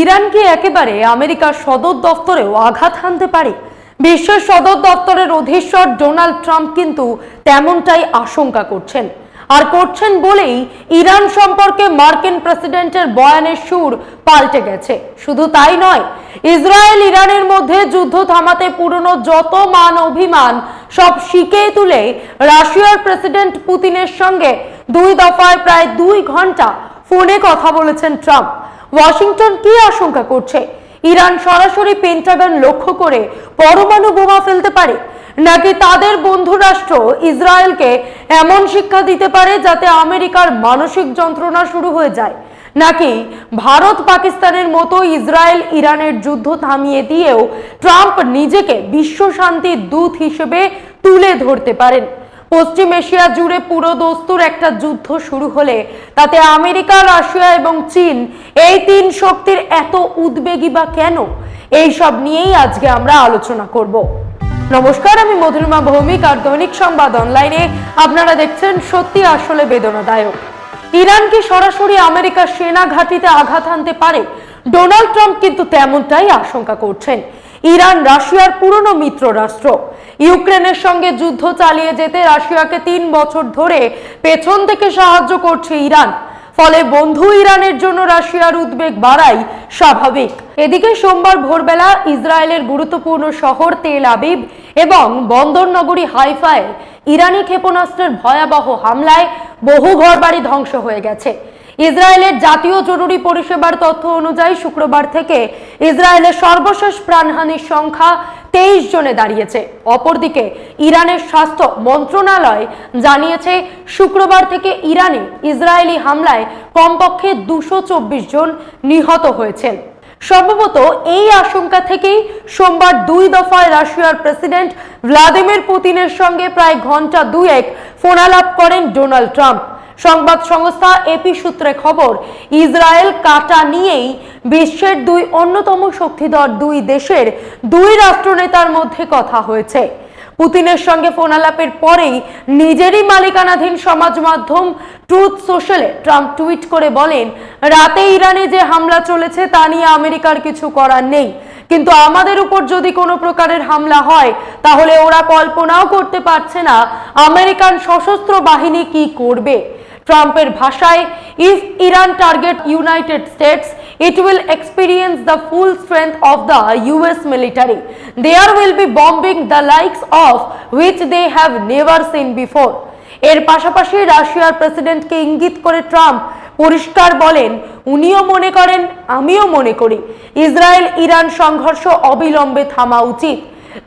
Iran কি একেবারে আমেরিকার সদর দফতরেও আঘাত হানতে পারে। বিশ্বের সদর দপ্তরের অধীশ্বর ডোনাল্ড ট্রাম্প কিন্তু তেমনটাই আশঙ্কা করছেন। আর করছেন বলেই ইরান সম্পর্কে মার্কিন প্রেসিডেন্টের বয়ানের সুর পাল্টে গেছে। শুধু তাই নয়, ইসরায়েল ইরানের মধ্যে যুদ্ধ থামাতে পুরনো যত মান অভিমান সব শিকে তুলে রাশিয়ার প্রেসিডেন্ট পুতিনের সঙ্গে দুই দফায় প্রায় দুই ঘণ্টা ফোনে কথা বলেছেন ট্রাম্প। ওয়াশিংটন কি আশঙ্কা করছে? ইরান সরাসরি পেন্টাগন লক্ষ্য করে পরমাণু বোমা ফেলতে পারে? নাকি তাদের বন্ধু রাষ্ট্র ইসরায়েলকে এমন শিক্ষা দিতে পারে যাতে আমেরিকার মানসিক যন্ত্রণা শুরু হয়ে যায়? নাকি ভারত পাকিস্তানের মতো ইসরায়েল ইরানের যুদ্ধ থামিয়ে দিয়েও ট্রাম্প নিজেকে বিশ্ব শান্তির দূত হিসেবে তুলে ধরতে পারেন? পশ্চিম এশিয়া জুড়ে পুরো দস্তুর একটা যুদ্ধ শুরু হলে, তাতে আমেরিকা, রাশিয়া এবং চীন, এই তিন শক্তির এত উদ্বেগী বা কেন? এই সব নিয়েই আজকে আমরা আলোচনা করব। নমস্কার, আমি মধুরিমা ভৌমিক, আর দৈনিক সংবাদ অনলাইনে আপনারা দেখছেন সত্যি আসলে বেদনাদায়ক। ইরান কি সরাসরি আমেরিকার সেনা ঘাঁটিতে আঘাত আনতে পারে? ডোনাল্ড ট্রাম্প কিন্তু তেমনটাই আশঙ্কা করছেন। ইরান, রাশিয়ার পুরনো মিত্র রাষ্ট্র। ইউক্রেনের সঙ্গে যুদ্ধ চালিয়ে যেতে রাশিয়াকে তিন বছর ধরে পেছন থেকে সাহায্য করছে ইরান। ফলে বন্ধু ইরানের জন্য রাশিয়ার উদ্বেগ বাড়াই স্বাভাবিক। এদিকে সোমবার ভোরবেলা ইসরায়েলের গুরুত্বপূর্ণ শহর তেল আবিব এবং বন্দর নগরী হাইফায় ইরানি ক্ষেপণাস্ত্রের ভয়াবহ হামলায় বহু ঘরবাড়ি ধ্বংস হয়ে গেছে। ইসরায়েলের জাতীয় জরুরি পরিষেবার তথ্য অনুযায়ী শুক্রবার থেকে ইসরায়েলের সর্বশেষ প্রাণহানির সংখ্যা তেইশ জনে দাঁড়িয়েছে। অপরদিকে ইরানের স্বাস্থ্য মন্ত্রণালয় জানিয়েছে, শুক্রবার থেকে ইরানে ইসরায়েলি হামলায় কমপক্ষে দুশো জন নিহত হয়েছেন। সম্ভবত এই আশঙ্কা থেকেই সোমবার দুই দফায় রাশিয়ার প্রেসিডেন্ট ভ্লাদিমির পুতিনের সঙ্গে প্রায় ঘণ্টা দুয়েক ফোনালাপ করেন ডোনাল্ড ট্রাম্প। সংবাদ সংস্থা এপি সূত্রে খবর, ইসরায়েল কাটা নিয়েই বিশ্বের দুই অন্যতম শক্তিধর দুই দেশের দুই রাষ্ট্রনেতার মধ্যে কথা হয়েছে। পুতিনের সঙ্গে ফোনালাপের পরেই নিজেরই মালিকানাধীন সমাজ মাধ্যম ট্রুথ সোশ্যালে ট্রাম্প টুইট করে বলেন, রাতে ইরানে যে হামলা চলেছে তা নিয়ে আমেরিকার কিছু করার নেই। কিন্তু আমাদের উপর যদি কোনো প্রকারের হামলা হয়, তাহলে ওরা কল্পনাও করতে পারছে না আমেরিকান সশস্ত্র বাহিনী কি করবে। ট্রাম্পের ভাষায় if Iran target United States it will experience the full strength of the US military. There will be bombing the likes of which they have never seen before. এর পাশাপাশি রাশিয়ার প্রেসিডেন্টকে ইঙ্গিত করে ট্রাম্প পরিষ্কার বলেন, উনিও মনে করেন, আমিও মনে করি, ইসরায়েল ইরান সংঘর্ষ অবিলম্বে থামা উচিত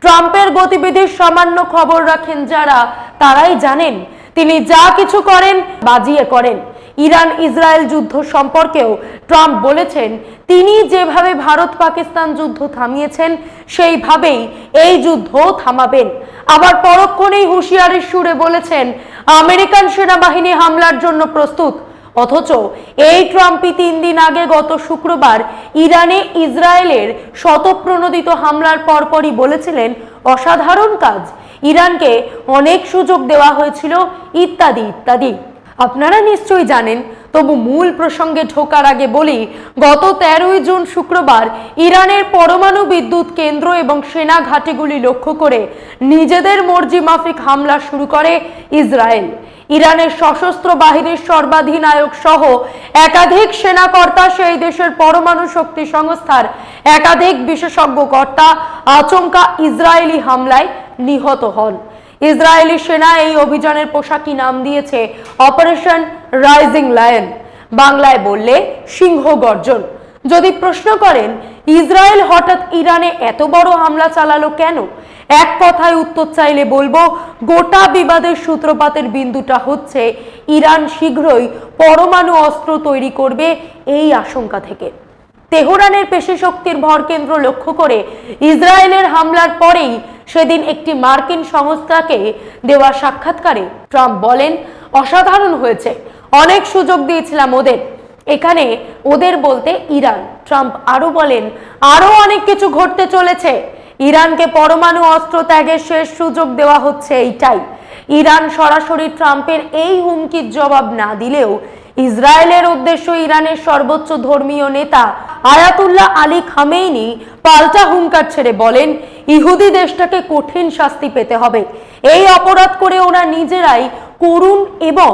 ট্রাম্পের গতিবিধির সামান্য খবর রাখেন যারা, তারাই জানেন তিনি যা কিছু করেন, বাজিয়ে করেন। ইরান ইসরায়েল যুদ্ধ সম্পর্কেও ট্রাম্প বলেছেন, তিনি যেভাবে ভারত পাকিস্তান যুদ্ধ থামিয়েছেন, সেইভাবেই এই যুদ্ধ থামাবেন। আবার পরক্ষণেই হুঁশিয়ারির সুরে বলেছেন, আমেরিকান সেনাবাহিনী হামলার জন্য প্রস্তুত। অথচ এই ট্রাম্পই তিন দিন আগে গত শুক্রবার ইরানে ইসরায়েলের শতপ্রণোদিত হামলার পরপরই বলেছিলেন, অসাধারণ কাজ। ইরানকে অনেক সুযোগ দেওয়া হয়েছিল। ইত্যাদি ইত্যাদি। আপনারা নিশ্চয়ই জানেন, তবু মূল প্রসঙ্গে ঢোকার আগে বলি, গত তেরোই জুন শুক্রবার ইরানের পরমাণু বিদ্যুৎ কেন্দ্র এবং সেনা ঘাটিগুলি লক্ষ্য করে নিজেদের মর্জি মাফিক হামলা শুরু করে ইসরায়েল। ইরানের সশস্ত্র বাহিনীর সর্বাধিনায়ক সহ একাধিক সেনাকর্তা সেই দেশের পরমাণু শক্তি সংস্থার একাধিক বিশেষজ্ঞ কর্তা আচমকা ইসরায়েলি হামলায় নিহত হন। ইসরায়েলি সেনা এই অভিযানের পোশাকি নাম দিয়েছে অপারেশন রাইজিং লায়ন বাংলায় বললে সিংহ গর্জন। যদি প্রশ্ন করেন, ইসরায়েল হঠাৎ ইরানে এত বড় হামলা চালালো কেন? এক কথায় উত্তর চাইলে বলব, গোটা বিবাদের সূত্রপাতের বিন্দুটা হচ্ছে, ইরান শীঘ্রই পরমাণু অস্ত্র তৈরি করবে এই আশঙ্কা থেকে। তেহরানের পেশি শক্তির ভরকেন্দ্র লক্ষ্য করে ইসরায়েলের হামলার পরেই সেদিন একটি মার্কিন সংস্থাকে দেওয়া সাক্ষাৎকারে ট্রাম্প বলেন, অসাধারণ হয়েছে। অনেক সুযোগ দিয়েছিলাম ওদের। এখানে ওদের বলতে ইরান। ট্রাম্প আরও বলেন আরও অনেক কিছু ঘটতে চলেছে। ইরানকে পরমাণু অস্ত্র ত্যাগের শেষ সুযোগ দেওয়া হচ্ছে এইটাই। ইরান সরাসরি ট্রাম্পের এই হুমকির জবাব না দিলেও ইসরায়েলের উদ্দেশ্য ইরানের সর্বোচ্চ ধর্মীয় নেতা আয়াতুল্লাহ আলী খামেইনি পাল্টা হুঙ্কার ছেড়ে বলেন, ইহুদি দেশটাকে কঠিন শাস্তি পেতে হবে। এই অপরাধ করে ওরা নিজেরাই করুণ এবং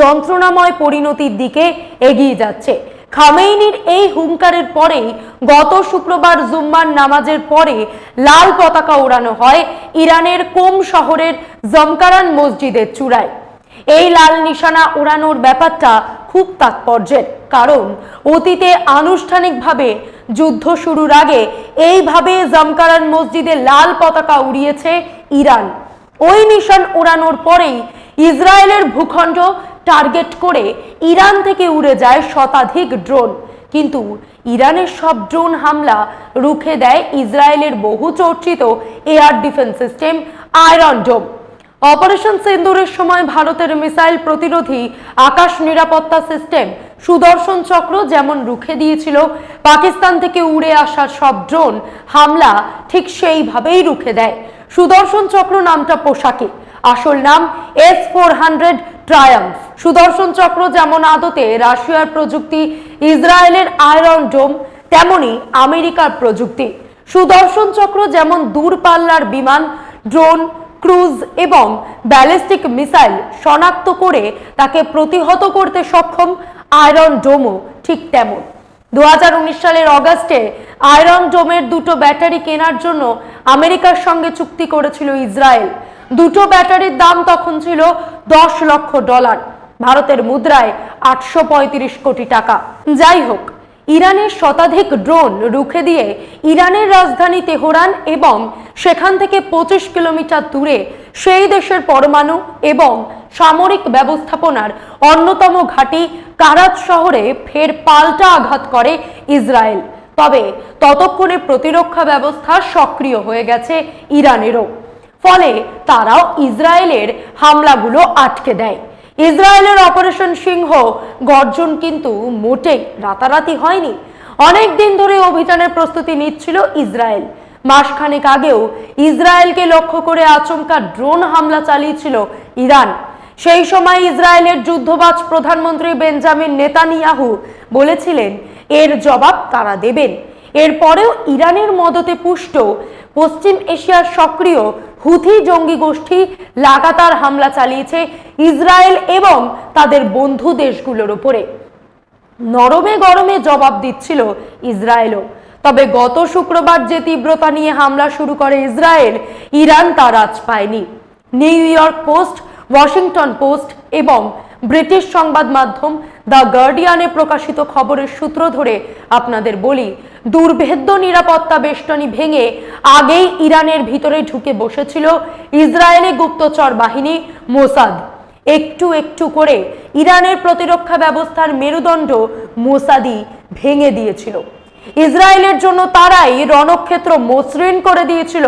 যন্ত্রণাময় পরিণতির দিকে এগিয়ে যাচ্ছে। খামেইনির এই হুঙ্কারের পরেই গত শুক্রবার জুম্মার নামাজের পরে লাল পতাকা ওড়ানো হয় ইরানের কোম শহরের জমকারান মসজিদের চূড়ায়। এই লাল নিশানা ওড়ানোর ব্যাপারটা খুব তাৎপর্যের কারণ, অতীতে আনুষ্ঠানিকভাবে যুদ্ধ শুরুর আগে এইভাবে জমকারান মসজিদে লাল পতাকা উড়িয়েছে ইরান। ওই নিশান ওড়ানোর পরেই ইসরায়েলের ভূখণ্ড টার্গেট করে ইরান থেকে উড়ে যায় শতাধিক ড্রোন। কিন্তু ইরানের সব ড্রোন হামলা রুখে দেয় ইসরায়েলের বহু চর্চিত air defence system Iron Dome. Operation সিন্দুরের সময় ভারতের মিসাইল প্রতিরোধী আকাশ নিরাপত্তা সিস্টেম, সুদর্শন চক্র যেমন রুখে দিয়েছিল, পাকিস্তান থেকে উড়ে আসা সব ড্রোন হামলা ঠিক সেইভাবেই রুখে দেয়। সুদর্শন চক্র নামটা পোশাকে, আসল নাম S four hundred Triumph. Sudarshan Chakra যেমন আদতে রাশিয়ার প্রযুক্তি, ইসরায়েলের আয়রন ডোম, তেমনি আমেরিকার প্রযুক্তি। সুদর্শন চক্র যেমন দূরপাল্লার বিমান, ড্রোন ক্রুজ এবং ব্যালিস্টিক মিসাইল শনাক্ত করে তাকে প্রতিহত করতে সক্ষম আয়রন ডোমও ঠিক তেমন। দু হাজার উনিশ সালের অগাস্টে আয়রন ডোমের দুটো ব্যাটারি কেনার জন্য আমেরিকার সঙ্গে চুক্তি করেছিল ইসরায়েল। দুটো ব্যাটারির দাম তখন ছিল দশ লক্ষ ডলার। ভারতের মুদ্রায় আটশো পঁয়ত্রিশ কোটি টাকা। যাই হোক ইরানের শতাধিক ড্রোন রুখে দিয়ে ইরানের রাজধানী তেহরান এবং সেখান থেকে পঁচিশ কিলোমিটার দূরে সেই দেশের পরমাণু এবং সামরিক ব্যবস্থাপনার অন্যতম ঘাঁটি কারাত শহরে ফের পাল্টা আঘাত করে ইসরায়েল। তবে ততক্ষণে প্রতিরক্ষা ব্যবস্থা সক্রিয় হয়ে গেছে ইরানেরও। ফলে তারাও ইসরায়েলের হামলাগুলো আটকে দেয়। ইসরায়েলের অপারেশন সিংহ গর্জন কিন্তু মোটেই রাতারাতি হয়নি। অনেক দিন ধরে অভিযানের প্রস্তুতি নিচ্ছিল ইসরায়েল। মাসখানেক আগেও ইসরায়েলকে লক্ষ্য করে আচমকা ড্রোন হামলা চালিয়েছিল ইরান। সেই সময় ইসরায়েলের যুদ্ধবাজ প্রধানমন্ত্রী বেঞ্জামিন নেতানিয়াহু বলেছিলেন, এর জবাব তারা দেবেন। এরপরেও ইরানের মদতে পুষ্ট পশ্চিম এশিয়ার সক্রিয় হুথি জঙ্গি গোষ্ঠী লাগাতার হামলা চালিয়েছে ইসরায়েল এবং তাদের বন্ধু দেশগুলোর উপরে। নরমে গরমে জবাব দিচ্ছিল ইসরায়েলও। তবে গত শুক্রবার যে তীব্রতা নিয়ে হামলা শুরু করে ইসরায়েল, ইরান তা রাজ পায়নি। New York Post, Washington Post এবং ব্রিটিশ সংবাদ মাধ্যম দ্য গার্ডিয়ানে প্রকাশিত খবরের সূত্র ধরে আপনাদের বলি দুর্ভেদ্য নিরাপত্তা বেষ্টনী ভেঙে আগেই ইরানের ভিতরে ঢুকে বসেছিল ইসরায়েলি গুপ্তচর বাহিনী মোসাদ। একটু একটু করে ইরানের প্রতিরক্ষা ব্যবস্থার মেরুদণ্ড মোসাদি ভেঙে দিয়েছিল। ইসরায়েলের জন্য তারাই রণক্ষেত্র মসৃণ করে দিয়েছিল।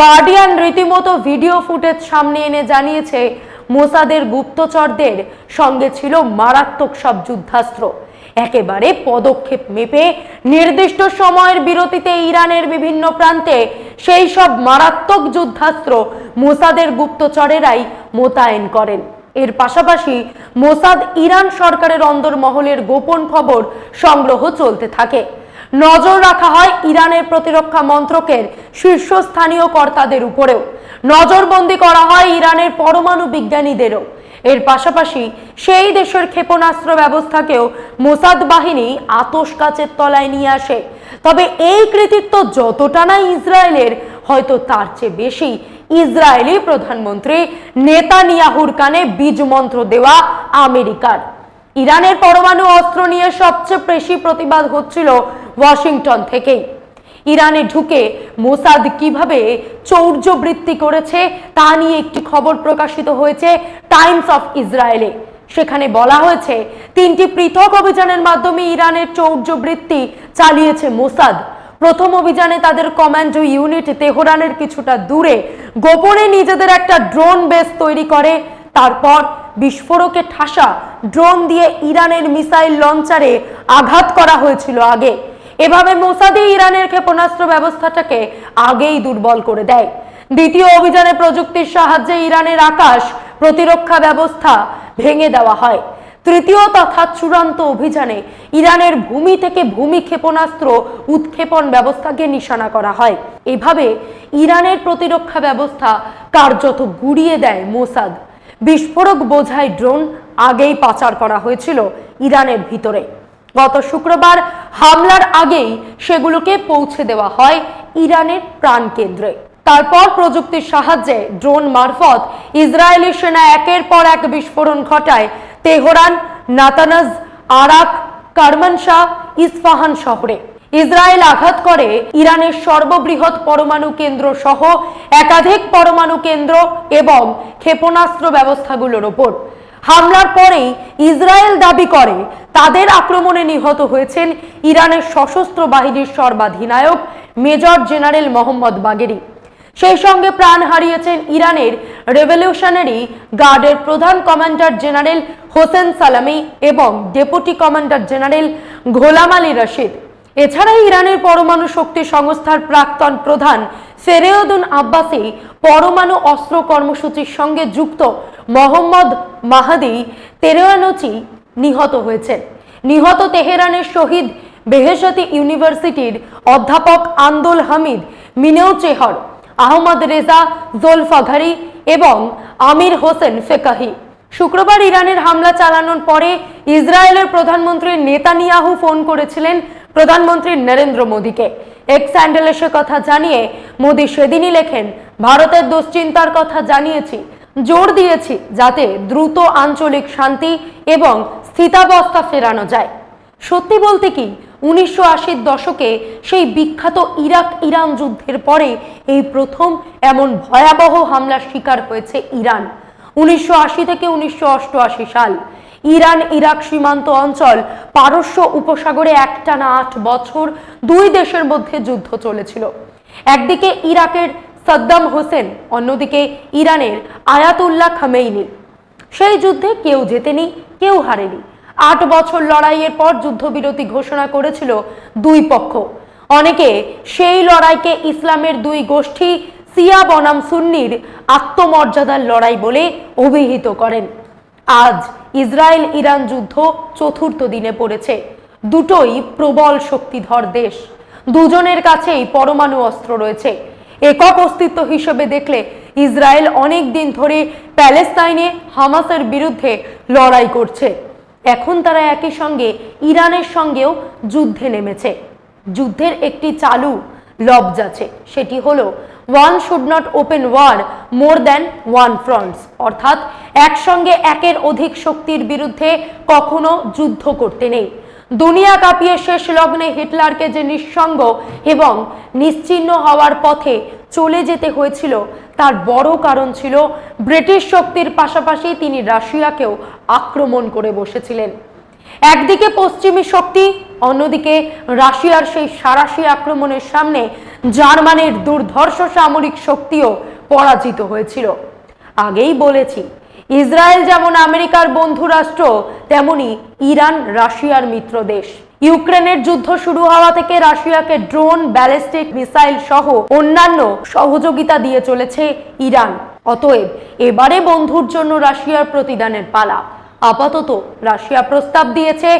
গার্ডিয়ান রীতিমতো ভিডিও ফুটেজ সামনে এনে জানিয়েছে, মোসাদের গুপ্তচরদের সঙ্গে ছিল মারাত্মক সব যুদ্ধাস্ত্র। একেবারে পদক্ষেপ মেপে নির্দিষ্ট সময়ের বিরতিতে ইরানের বিভিন্ন প্রান্তে সেই সব মারাত্মক যুদ্ধাস্ত্র মোসাদের গুপ্তচরেরাই মোতায়েন করেন। এর পাশাপাশি মোসাদ ইরান সরকারের অন্দরমহলের গোপন খবর সংগ্রহ চলতে থাকে। নজর রাখা হয় ইরানের প্রতিরক্ষা মন্ত্রকের শীর্ষস্থানীয় কর্তাদের উপরেও। নজরবন্দি করা হয় ইরানের পরমাণু বিজ্ঞানীদেরও। এর পাশাপাশি সেই দেশের ক্ষেপণাস্ত্র ব্যবস্থাকেও মোসাদ বাহিনী আতস কাচের তলায় নিয়ে আসে। তবে এই কৃতিত্ব যতটা না ইসরায়েলের, হয়তো তার চেয়ে বেশি ইসরায়েলি প্রধানমন্ত্রী নেতানিয়াহুর কানে বীজ মন্ত্র দেওয়া আমেরিকার। ইরানের পরমাণু অস্ত্র নিয়ে সবচেয়ে বেশি প্রতিবাদ হচ্ছিল ওয়াশিংটন থেকেই। ইরানে ঢুকে মোসাদ কীভাবে চৌর্য বৃত্তি করেছে তা নিয়ে একটি খবর প্রকাশিত হয়েছে টাইমস অফ ইসরায়েলে। সেখানে বলা হয়েছে, তিনটি পৃথক অভিযানের মাধ্যমে ইরানের চৌর্য বৃত্তি চালিয়েছে মোসাদ। প্রথম অভিযানে তাদের কমান্ডো ইউনিট তেহরানের কিছুটা দূরে গোপনে নিজেদের একটা ড্রোন বেস তৈরি করে। তারপর বিস্ফোরকে ঠাসা ড্রোন দিয়ে ইরানের মিসাইল লঞ্চারে আঘাত করা হয়েছিল আগে। এভাবে মোসাদি ইরানের ক্ষেপণাস্ত্র ব্যবস্থাটাকে আগেই দুর্বল করে দেয়। দ্বিতীয় অভিযানে প্রযুক্তির সাহায্যে ইরানের আকাশ প্রতিরক্ষা ব্যবস্থা ভেঙে দেওয়া হয়। তৃতীয় তথা চূড়ান্ত অভিযানে ইরানের ভূমি থেকে ভূমি ক্ষেপণাস্ত্র উৎক্ষেপণ ব্যবস্থাকে নিশানা করা হয়। এভাবে ইরানের প্রতিরক্ষা ব্যবস্থা কার্যত গুড়িয়ে দেয় মোসাদ। বিস্ফোরক বোঝায় ড্রোন আগেই পাচার করা হয়েছিল ইরানের ভিতরে। গত শুক্রবার হামলার আগেই সেগুলোকে পৌঁছে দেওয়া হয় ইরানের প্রাণকেন্দ্রে। তারপর প্রযুক্তির সাহায্যে ড্রোন মারফত ইসরায়েলি সেনা একের পর এক বিস্ফোরণ ঘটায় তেহরান, নাতানাজ, আরাক কারমানশাহ ইস্পাহান শহরে। ইসরায়েল আঘাত করে ইরানের সর্ববৃহৎ পরমাণু কেন্দ্র সহ একাধিক পরমাণু কেন্দ্র এবং ক্ষেপণাস্ত্র ব্যবস্থাগুলোর ওপর। হামলার পরেই ইসরায়েল দাবি করে, তাদের আক্রমণে নিহত হয়েছেন ইরানের সশস্ত্র বাহিনীর সর্বাধিনায়ক মেজর জেনারেল মোহাম্মদ বাগেরি। সেই সঙ্গে প্রাণ হারিয়েছেন ইরানের রেভলিউশনারি গার্ডের প্রধান কমান্ডার জেনারেল হোসেন সালামি এবং deputy commander general Gholam Ali Rashid. এছাড়া ইরানের পরমাণু শক্তি সংস্থার প্রাক্তন প্রধান ফেরেউদ্দিন আব্বাসি পরমাণু অস্ত্র কর্মসূচির সঙ্গে যুক্ত মোহাম্মদ মাহাদি তেরেয়ানচি নিহত হয়েছেন। নিহত তেহরানের শহীদ বেহেশতি ইউনিভার্সিটির অধ্যাপক আন্দোল হামিদ, মিনেও চেহর, আহমদ রেজা জোলফাঘারি এবং আমির হোসেন ফেকাহি। শুক্রবার ইরানের হামলা চালানোর পরে ইসরায়েলের প্রধানমন্ত্রী নেতানিয়াহু ফোন করেছিলেন প্রধানমন্ত্রী নরেন্দ্র মোদীকে। এক্স স্যান্ডেলে সে কথা জানিয়ে মোদী সেদিনই লেখেন, ভারতের দুশ্চিন্তার কথা জানিয়েছি জোর দিয়েছি যাতে দ্রুত আঞ্চলিক শান্তি এবং স্থিতাবস্থা ফেরানো যায়। সত্যি বলতে কি, উনিশশো আশির দশকে সেই বিখ্যাত ইরাক ইরান যুদ্ধের পরে এই প্রথম এমন ভয়াবহ হামলার শিকার হয়েছে ইরান। উনিশশো আশি থেকে উনিশশো অষ্টআশি সাল ইরান ইরাক সীমান্ত অঞ্চল পারস্য উপসাগরে একটানা আট বছর দুই দেশের মধ্যে যুদ্ধ চলেছিল। একদিকে ইরাকের সাদ্দাম হোসেন অন্যদিকে ইরানের আয়াতুল্লাহ খামেইনি। সেই যুদ্ধে কেউ জেতেনি, কেউ হারেনি। আট বছর লড়াইয়ের পর যুদ্ধবিরতি ঘোষণা করেছিল দুই পক্ষ। অনেকে সেই লড়াইকে ইসলামের দুই গোষ্ঠী সিয়া বনাম সুন্নির আত্মমর্যাদার লড়াই বলে অভিহিত করেন। আজ ইসরায়েল ইরান যুদ্ধ চতুর্থ দিনে পড়েছে। দুটোই প্রবল শক্তিধর দেশ। দুজনের কাছেই পরমাণু অস্ত্র রয়েছে। একক অস্তিত্ব হিসেবে দেখলে ইসরায়েল অনেক দিন ধরে প্যালেস্তাইনে হামাসের বিরুদ্ধে লড়াই করছে। এখন তারা একই সঙ্গে ইরানের সঙ্গেও যুদ্ধে নেমেছে। যুদ্ধের একটি চালু লবজ আছে, সেটি হলো one should not open war more than one fronts অর্থাৎ একসঙ্গে একের অধিক শক্তির বিরুদ্ধে কখনো যুদ্ধ করতে নেই। দুনিয়া কাঁপিয়ে শেষ লগ্নে হিটলারকে যে নিঃসঙ্গ এবং নিশ্চিহ্ন হওয়ার পথে চলে যেতে হয়েছিল, তার বড় কারণ ছিল ব্রিটিশ শক্তির পাশাপাশি তিনি রাশিয়াকেও আক্রমণ করে বসেছিলেন। একদিকে পশ্চিমী শক্তি, অন্যদিকে রাশিয়ার সেই সারাশি আক্রমণের সামনে জার্মানির দুর্ধর্ষ সামরিক শক্তিও পরাজিত হয়েছিল। আগেই বলেছি ইসরায়েল যেমন আমেরিকার বন্ধু রাষ্ট্র, তেমনি ইরান রাশিয়ার মিত্র দেশ। ইউক্রেনের যুদ্ধ শুরু হওয়া থেকে রাশিয়াকে ড্রোন, ব্যালিস্টিক, মিসাইল সহ অন্যান্য সহযোগিতা দিয়ে চলেছে ইরান। অতএব এবারে বন্ধুর জন্য রাশিয়ার প্রতিদানের পালা। আপাতত রাশিয়া প্রস্তাব দিয়েছে,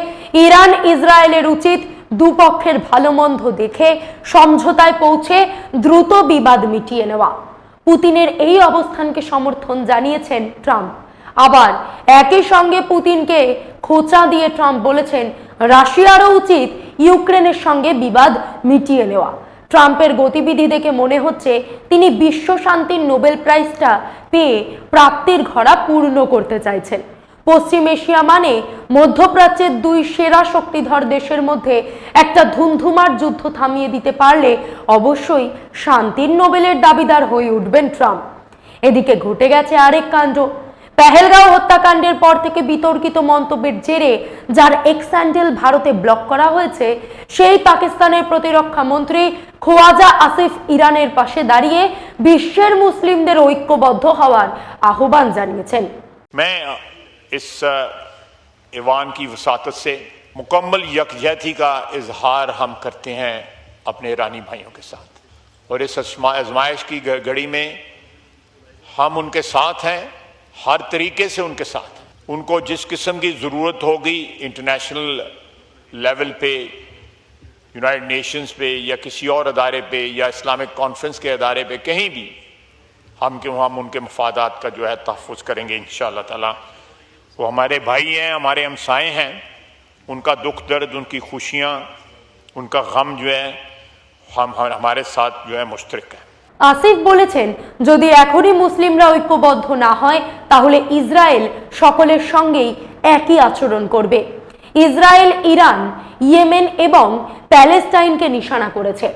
ইরান ইসরায়েলের উচিত দুপক্ষের ভালো মন্দ দেখে সমঝোতায় পৌঁছে দ্রুত বিবাদ মিটিয়ে নেওয়া। পুতিনের এই অবস্থানকে সমর্থন জানিয়েছেন ট্রাম্প। আবার একই সঙ্গে পুতিনকে খোঁচা দিয়ে ট্রাম্প বলেছেন, রাশিয়ারও উচিত ইউক্রেনের সঙ্গে বিবাদ মিটিয়ে নেওয়া। ট্রাম্পের গতিবিধি দেখে মনে হচ্ছে তিনি বিশ্ব শান্তির নোবেল প্রাইজটা পেয়ে প্রাপ্তির ঘরা পূর্ণ করতে চাইছেন। পশ্চিম এশিয়া মানে মধ্যপ্রাচ্যের দুই সেরা শক্তিধর দেশের মধ্যে একটা ধুমধুমার যুদ্ধ থামিয়ে দিতে পারলে অবশ্যই শান্তির নোবেলের দাবিদার হয়ে উঠবেন ট্রাম্প। এদিকে ঘটে গেছে আরেক কাণ্ড পেহেলগাঁও হত্যাকাণ্ডের পর থেকে বিতর্কিত মন্তব্যের জেরে যার এক্স স্যান্ডেল ভারতে ব্লক করা হয়েছে সেই পাকিস্তানের প্রতিরক্ষা মন্ত্রী খোয়াজা আসিফ ইরানের পাশে দাঁড়িয়ে বিশ্বের মুসলিমদের ঐক্যবদ্ধ হওয়ার আহ্বান জানিয়েছেন मैं इस अ, ईवान की वसातत से मुकम्मल यकजहती का इजहार हम करते हैं अपने ईरानी भाइयों के साथ और इस आजमा- आजमाइश की घ- घड़ी में हम उनके साथ हैं ہر طریقے سے ان کے ساتھ۔ ان کو جس قسم کی ضرورت ہوگی انٹرنیشنل لیول پہ، یونائٹڈ نیشنز پہ یا کسی اور ادارے پہ یا اسلامک کانفرنس کے ادارے پہ، کہیں بھی ہم کیوں ہم ان کے مفادات کا جو ہے تحفظ کریں گے ان شاء اللہ تعالیٰ۔ وہ ہمارے بھائی ہیں، ہمارے ہمسائے ہیں۔ ان کا دکھ درد، ان کی خوشیاں، ان کا غم جو ہے ہم، ہمارے ساتھ جو ہے مشترک ہیں আসিফ বলেছেন, যদি এখনই মুসলিমরা ঐক্যবদ্ধ না হয়, তাহলে ইসরায়েল সকলের সঙ্গেই একই আচরণ করবে। ইসরায়েল, ইরান, ইয়েমেন এবং প্যালেস্টাইনকে নিশানা করেছে।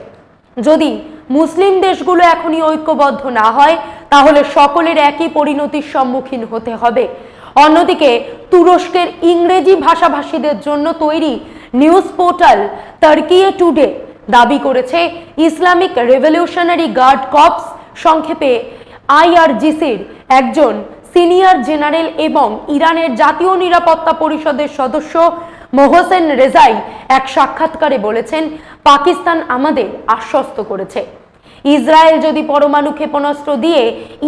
যদি মুসলিম দেশগুলো এখনই ঐক্যবদ্ধ না হয়, তাহলে সকলের একই পরিণতির সম্মুখীন হতে হবে। অন্যদিকে, তুরস্কের ইংরেজি ভাষাভাষীদের জন্য তৈরি নিউজ পোর্টাল তার্কিয়ে টুডে দাবি করেছে ইসলামিক রেভলিউশনারি গার্ড কপস সংক্ষেপে আইআরজিসির একজন সিনিয়র জেনারেল এবং ইরানের জাতীয় নিরাপত্তা পরিষদের সদস্য মোহসেন রেজাই এক সাক্ষাৎকারে বলেছেন, পাকিস্তান আমাদের আশ্বস্ত করেছে। ইসরায়েল যদি পরমাণু ক্ষেপণাস্ত্র দিয়ে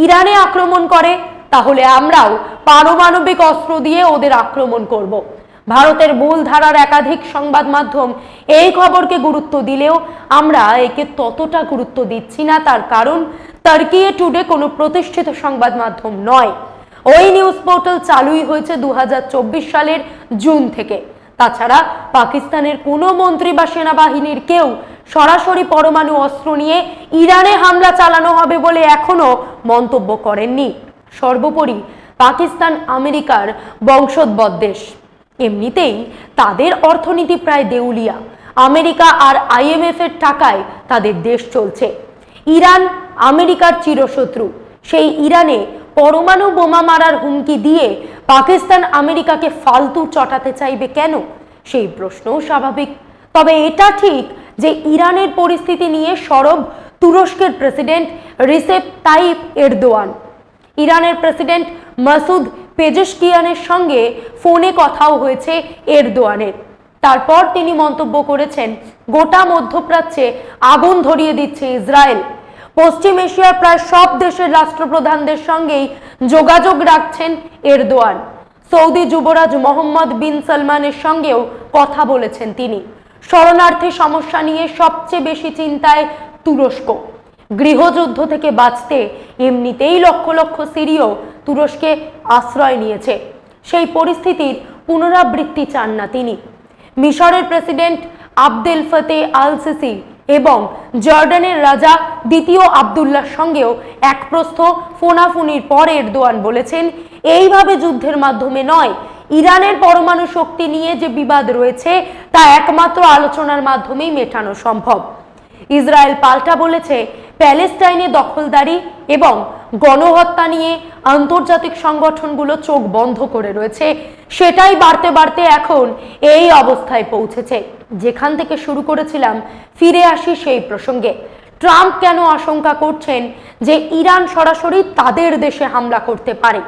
ইরানে আক্রমণ করে, তাহলে আমরাও পারমাণবিক অস্ত্র দিয়ে ওদের আক্রমণ করব। ভারতের মূল ধারার একাধিক সংবাদ মাধ্যম এই খবরকে গুরুত্ব দিলেও আমরা একে ততটা গুরুত্ব দিচ্ছি না, তার কারণ তার্কিয়ে টুডে কোনো প্রতিষ্ঠিত সংবাদ মাধ্যম নয়। ওই নিউজ পোর্টাল চালুই হয়েছে দুহাজার চব্বিশ সালের জুন থেকে। তাছাড়া পাকিস্তানের কোনো মন্ত্রী বা সেনাবাহিনীর কেউ সরাসরি পরমাণু অস্ত্র নিয়ে ইরানে হামলা চালানো হবে বলে এখনও মন্তব্য করেননি। সর্বোপরি পাকিস্তান আমেরিকার বংশোদ্ভূত দেশ। এমনিতেই তাদের অর্থনীতি প্রায় দেউলিয়া। আমেরিকা আর আইএমএফ এর টাকায় তাদের দেশ চলছে। ইরান আমেরিকার চিরশত্রু। সেই ইরানে পরমাণু বোমা মারার হুমকি দিয়ে পাকিস্তান আমেরিকাকে ফালতু চটাতে চাইবে কেন? সেই প্রশ্নও স্বাভাবিক। তবে এটা ঠিক যে ইরানের পরিস্থিতি নিয়ে সরব তুরস্কের প্রেসিডেন্ট রিসেপ তাইপ এরদোয়ান। ইরানের প্রেসিডেন্ট মাসুদ পেজেশকিয়ানের সঙ্গে ফোনে কথাও হয়েছে এরদোয়ানের। তারপর তিনি মন্তব্য করেছেন, গোটা মধ্যপ্রাচ্যে আগুন ধরিয়ে দিচ্ছে ইসরায়েল। পশ্চিম এশিয়ার প্রায় সব দেশের রাষ্ট্রপ্রধানদের সঙ্গেই যোগাযোগ রাখছেন এরদোয়ান। সৌদি যুবরাজ মোহাম্মদ বিন সালমানের সঙ্গেও কথা বলেছেন তিনি। শরণার্থী সমস্যা নিয়ে সবচেয়ে বেশি চিন্তায় তুরস্ক। গৃহযুদ্ধ থেকে বাঁচতে এমনিতেই লক্ষ লক্ষ সিরিয় তুরস্কে আশ্রয় নিয়েছে। সেই পরিস্থিতির পুনরাবৃত্তি চান না তিনি। মিশরের প্রেসিডেন্ট আবদেল ফতে আল সিসি এবং জর্ডানের রাজা দ্বিতীয় আবদুল্লার সঙ্গেও এক প্রস্থ ফোনাফুনির পর এরদোয়ান বলেছেন, এইভাবে যুদ্ধের মাধ্যমে নয়। ইরানের পরমাণু শক্তি নিয়ে যে বিবাদ রয়েছে, তা একমাত্র আলোচনার মাধ্যমেই মেটানো সম্ভব। ইসরায়েল পাল্টা বলেছে, প্যালেস্টাইনে দখলদারি এবং গণহত্যা নিয়ে আন্তর্জাতিক সংগঠনগুলো চোখ বন্ধ করে রয়েছে। সেটাই বাড়তে বাড়তে এখন এই অবস্থায় পৌঁছেছে। যেখান থেকে শুরু করেছিলাম, ফিরে আসি সেই প্রসঙ্গে। ট্রাম্প কেন আশঙ্কা করছেন যে ইরান সরাসরি তাদের দেশে হামলা করতে পারে?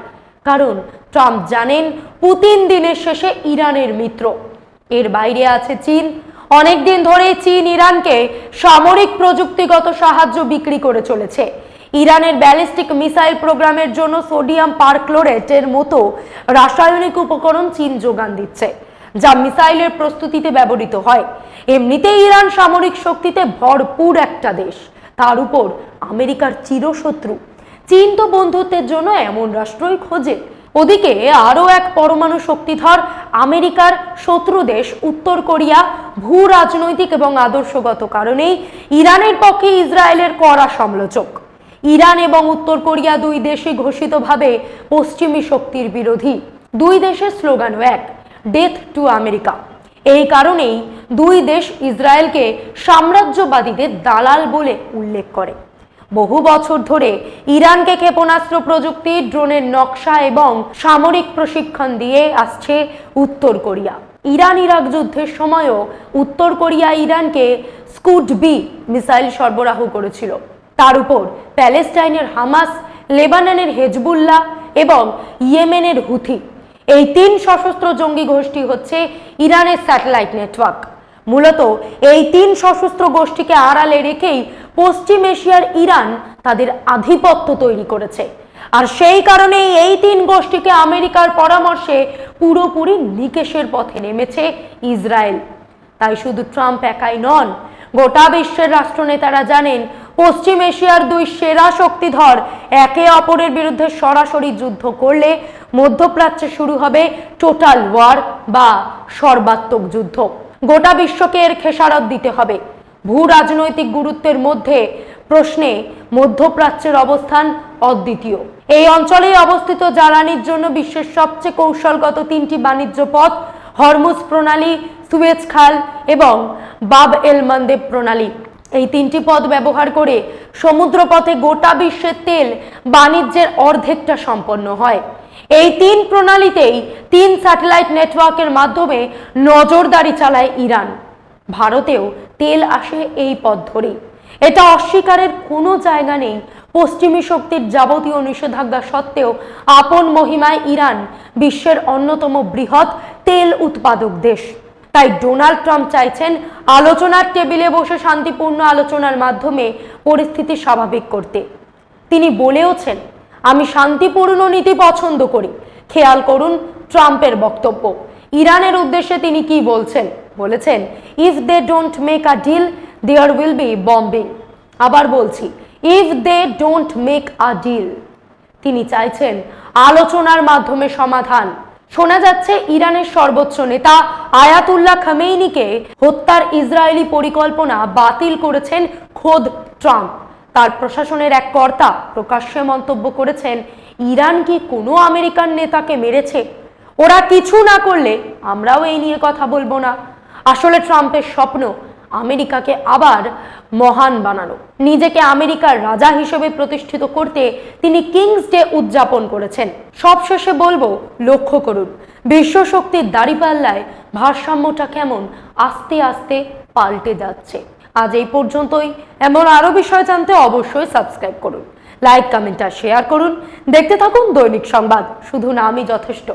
কারণ ট্রাম্প জানেন, পুতিন দিনের শেষে ইরানের মিত্র। এর বাইরে আছে চীন অনেকদিন ধরে চীন ইরানকে সামরিক প্রযুক্তিগত সাহায্য বিক্রি করে চলেছে। ইরানের ব্যালিস্টিক মিসাইল প্রোগ্রামের জন্য সোডিয়াম পারক্লোরেটের মতো রাসায়নিক উপকরণ চীন যোগান দিচ্ছে, যা মিসাইলের প্রস্তুতিতে ব্যবহৃত হয়। এমনিতেই ইরান সামরিক শক্তিতে ভরপুর একটা দেশ, তার উপর আমেরিকার চিরশত্রু। চীন তো বন্ধুত্বের জন্য এমন রাষ্ট্রই খোঁজে। ওদিকে আরও এক পরমাণু শক্তিধর আমেরিকার শত্রু দেশ উত্তর কোরিয়া ভূ রাজনৈতিক এবং আদর্শগত কারণেই ইরানের পক্ষে ইসরায়েলের কড়া সমালোচক। ইরান এবং উত্তর কোরিয়া দুই দেশই ঘোষিতভাবে পশ্চিমী শক্তির বিরোধী। দুই দেশের স্লোগানও এক ডেথ টু আমেরিকা এই কারণেই দুই দেশ ইসরায়েলকে সাম্রাজ্যবাদীদের দালাল বলে উল্লেখ করে। বহু বছর ধরে ইরানকে ক্ষেপণাস্ত্র প্রযুক্তি, ড্রোনের নকশা এবং সামরিক প্রশিক্ষণ দিয়ে আসছে উত্তর কোরিয়া। ইরান ইরাক যুদ্ধের সময়ও উত্তর কোরিয়া ইরানকে স্কুড বি মিসাইল সরবরাহ করেছিল। তার উপর প্যালেস্টাইনের হামাস, লেবাননের হেজবুল্লাহ এবং ইয়েমেনের হুথি। এই তিন সশস্ত্র জঙ্গি গোষ্ঠী হচ্ছে ইরানের স্যাটেলাইট নেটওয়ার্ক। মূলত এই তিন সশস্ত্র গোষ্ঠীকে আড়ালে রেখেই পশ্চিম এশিয়ার ইরান তাদের আধিপত্য তৈরি করেছে। আর সেই কারণেই এই তিন গোষ্ঠীকে আমেরিকার পরামর্শে পুরোপুরি নিকেশের পথে নেমেছে ইসরায়েল। তাই শুধু ট্রাম্প একাই নন, গোটা বিশ্বের রাষ্ট্রনেতারা জানেন, পশ্চিম এশিয়ার দুই সেরা শক্তিধর একে অপরের বিরুদ্ধে সরাসরি যুদ্ধ করলে মধ্যপ্রাচ্যে শুরু হবে টোটাল ওয়ার বা সর্বাত্মক যুদ্ধ। গোটা বিশ্বকে এর খেসারত দিতে হবে। ভূ রাজনৈতিক গুরুত্বের মধ্যে প্রশ্নে মধ্যপ্রাচ্যের অবস্থান অদ্বিতীয়। এই অঞ্চলেই অবস্থিত জ্বালানির জন্য বিশ্বের সবচেয়ে কৌশলগত তিনটি বাণিজ্য পথ হরমুজ প্রণালী, সুয়েজ খাল এবং বাব এল মান্দেব প্রণালী। এই তিনটি পথ ব্যবহার করে সমুদ্রপথে গোটা বিশ্বের তেল বাণিজ্যের অর্ধেকটা সম্পন্ন হয়। এই তিন প্রণালীতেই তিন স্যাটেলাইট নেটওয়ার্কের মাধ্যমে নজরদারি চালায় ইরান। ভারতেও তেল আসে এই পথ ধরেই। এটা অস্বীকারের কোনো জায়গা নেই। পশ্চিমী শক্তির যাবতীয় নিষেধাজ্ঞা সত্ত্বেও আপন মহিমায় ইরান বিশ্বের অন্যতম বৃহৎ তেল উৎপাদক দেশ। তাই ডোনাল্ড ট্রাম্প চাইছেন আলোচনার টেবিলে বসে শান্তিপূর্ণ আলোচনার মাধ্যমে পরিস্থিতি স্বাভাবিক করতে। তিনি বলেওছেন, আমি শান্তিপূর্ণ নীতি পছন্দ করি। খেয়াল করুন ট্রাম্পের বক্তব্য। ইরানের উদ্দেশ্যে তিনি কি বলছেন? বলেছেন if they don't make a deal there will be bombing আবার বলছি if they don't make a deal তিনি চাইছেন আলোচনার মাধ্যমে সমাধান। শোনা যাচ্ছে, ইরানের সর্বোচ্চ নেতা আয়াতুল্লাহ খামেইনিকে হত্যার ইসরায়েলি পরিকল্পনা বাতিল করেছেন খোদ ট্রাম্প। তার প্রশাসনের এক কর্তা প্রকাশ্যে মন্তব্য করেছেন, ইরান কি কোনো আমেরিকান নেতাকে মেরেছে? ওরা কিছু না করলে আমরাও এই নিয়ে কথা বলব না। আসলে ট্রাম্পের স্বপ্ন আমেরিকাকে আবার মহান বানানো। নিজেকে আমেরিকার রাজা হিসেবে প্রতিষ্ঠিত করতে তিনি কিংস ডে উদযাপন করেছেন। সবশেষে বলব, লক্ষ্য করুন বিশ্ব শক্তির দাড়িপাল্লায় ভারসাম্যটা কেমন আস্তে আস্তে পাল্টে যাচ্ছে। আজ এই পর্যন্তই। এমন আরও বিষয় জানতে অবশ্যই সাবস্ক্রাইব করুন। লাইক, কমেন্ট আর শেয়ার করুন। দেখতে থাকুন দৈনিক সংবাদ। শুধু নামই যথেষ্ট।